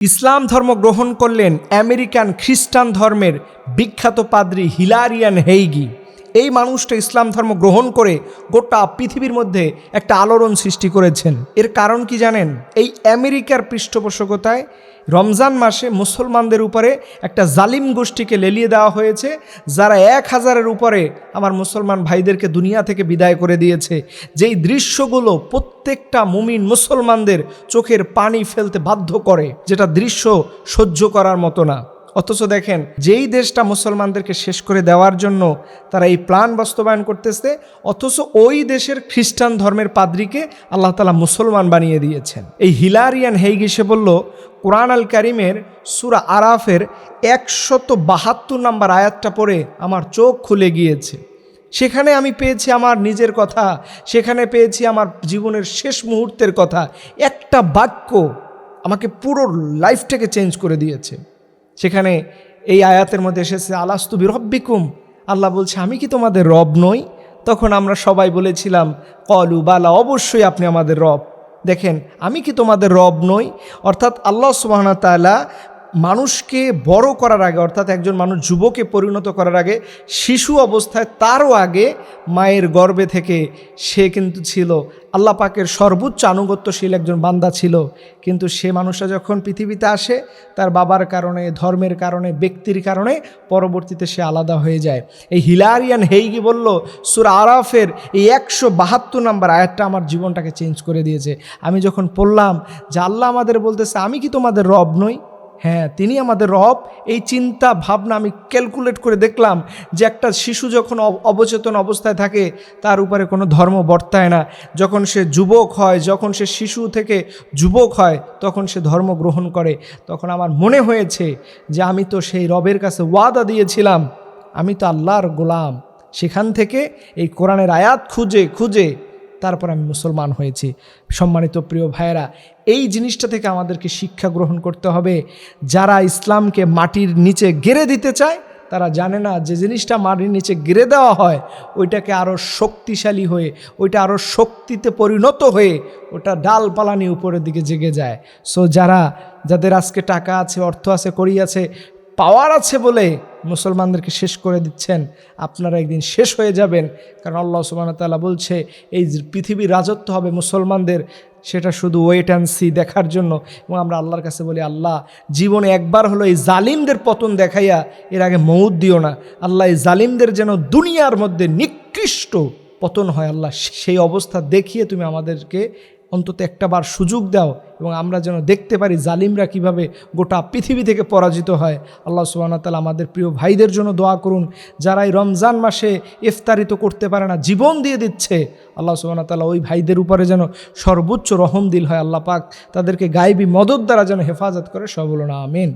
ইসলাম ধর্ম গ্রহণ করলেন আমেরিকান খ্রিস্টান ধর্মের বিখ্যাত পাদ্রী হিলারিয়ান হেইগি। এই মানুষটা ইসলাম ধর্ম গ্রহণ করে গোটা পৃথিবীর মধ্যে একটা আলোড়ন সৃষ্টি করেছেন। এর কারণ কি জানেন? এই আমেরিকার পৃষ্ঠপোষকতায় রমজান মাসে মুসলমানদের উপরে একটা জালিম গোষ্ঠীকে লেলিয়ে দেওয়া হয়েছে, যারা এক হাজারের উপরে আমার মুসলমান ভাইদেরকে দুনিয়া থেকে বিদায় করে দিয়েছে। যেই দৃশ্যগুলো প্রত্যেকটা মুমিন মুসলমানদের চোখের পানি ফেলতে বাধ্য করে, যেটা দৃশ্য সহ্য করার মতো না। অথচ দেখেন, যেই দেশটা মুসলমানদেরকে শেষ করে দেওয়ার জন্য তারা এই প্ল্যান বাস্তবায়ন করতেছে, অথচ ওই দেশের খ্রিস্টান ধর্মের পাদ্রীকে আল্লাহ তালা মুসলমান বানিয়ে দিয়েছেন। এই হিলারিয়ান হেইগি সে বলল, কোরআন আল কারিমের সুরা আরাফের একশত বাহাত্তর নাম্বার আয়াতটা পড়ে আমার চোখ খুলে গিয়েছে। সেখানে আমি পেয়েছি আমার নিজের কথা, সেখানে পেয়েছি আমার জীবনের শেষ মুহূর্তের কথা। একটা বাক্য আমাকে পুরো লাইফটাকে চেঞ্জ করে দিয়েছে। সেখানে এই আয়াতের মধ্যে এসেছে, আলাস্তু বিরব্বিকুম? আল্লাহ বলছে, আমি কি তোমাদের রব নই? তখন আমরা সবাই বলেছিলাম, কলু, বালা, অবশ্যই আপনি আমাদের রব। দেখেন, আমি কি তোমাদের রব নই? অর্থাৎ আল্লাহ সুবাহনা তাআলা মানুষকে বড় করার আগে, অর্থাৎ একজন মানুষ যুবকে পরিণত করার আগে, শিশু অবস্থায় তারও আগে মায়ের গর্ভে থেকে সে কিন্তু ছিল আল্লাহ পাকের সর্বোচ্চ আনুগত্যশীল একজন বান্দা ছিল। কিন্তু সে মানুষটা যখন পৃথিবীতে আসে, তার বাবার কারণে, ধর্মের কারণে, ব্যক্তির কারণে পরবর্তীতে সে আলাদা হয়ে যায়। এই হিলারিয়ান হেইগি বলল, সুর আরাফের এই একশো বাহাত্তর নাম্বার আয়াতটা আমার জীবনটাকে চেঞ্জ করে দিয়েছে। আমি যখন পড়লাম যে আল্লাহ আমাদের বলতেছে, আমি কি তোমাদের রব নই? হ্যাঁ তিনি আমাদের রব। এই চিন্তা, ভাবনা আমি ক্যালকুলেট করে দেখলাম যে একটা শিশু যখন অব- অবচেতন অবস্থায় থাকে, তার উপরে কোনো ধর্ম বর্তায় না। যখন সে যুবক হয়, যখন সে শিশু থেকে যুবক হয়, তখন সে ধর্ম গ্রহণ করে। তখন আমার মনে হয়েছে যে আমি তো সেই রবের কাছে ওয়াদা দিয়েছিলাম, আমি তো আল্লাহর গোলাম। সেখান থেকে এই কোরআনের আয়াত খুঁজে খুঁজে তারপর আমি মুসলমান হয়েছি। সম্মানিত প্রিয় ভাইয়েরা, এই জিনিসটা থেকে আমাদেরকে শিক্ষা গ্রহণ করতে হবে। যারা ইসলামকে মাটির নিচে গেড়ে দিতে চায়, তারা জানে না যে জিনিসটা মাটির নিচে গেড়ে দেওয়া হয়, ওইটাকে আরও শক্তিশালী হয়ে, ওইটা আরও শক্তিতে পরিণত হয়ে, ওটা ডালপালা নিয়ে উপরের দিকে জেগে যায়। সো যারা, যাদের আজকে টাকা আছে, অর্থ আছে করি আছে পাওয়ার আছে বলে মুসলমানদেরকে শেষ করে দিচ্ছেন, আপনারা একদিন শেষ হয়ে যাবেন। কারণ আল্লাহ সুবাহ তাআলা বলছে, এই পৃথিবীর রাজত্ব হবে মুসলমানদের, সেটা শুধু ওয়েট অ্যান্ড সি দেখার জন্য। এবং আমরা আল্লাহর কাছে বলি, আল্লাহ, জীবনে একবার হলো এই জালিমদের পতন দেখাইয়া এর আগে মৌত দিও না। আল্লাহ, এই জালিমদের যেন দুনিয়ার মধ্যে নিকৃষ্ট পতন হয়, আল্লাহ সেই অবস্থা দেখিয়ে তুমি আমাদেরকে অন্তত একটাবার সুযোগ দাও এবং আমরা যেন দেখতে পারি জালিমরা কীভাবে গোটা পৃথিবী থেকে পরাজিত হয়। আল্লাহ সুবাহ তালা আমাদের প্রিয় ভাইদের জন্য দোয়া করুন। যারা এই রমজান মাসে ইফতারিত করতে পারে না, জীবন দিয়ে দিচ্ছে। আল্লাহ সুবাহ তালা ওই ভাইদের উপরে যেন সর্বোচ্চ রহম দিল হয়। আল্লাহ পাক তাদেরকে গায়েবী মদত দ্বারা যেন হেফাজত করে। সবল না আমিন।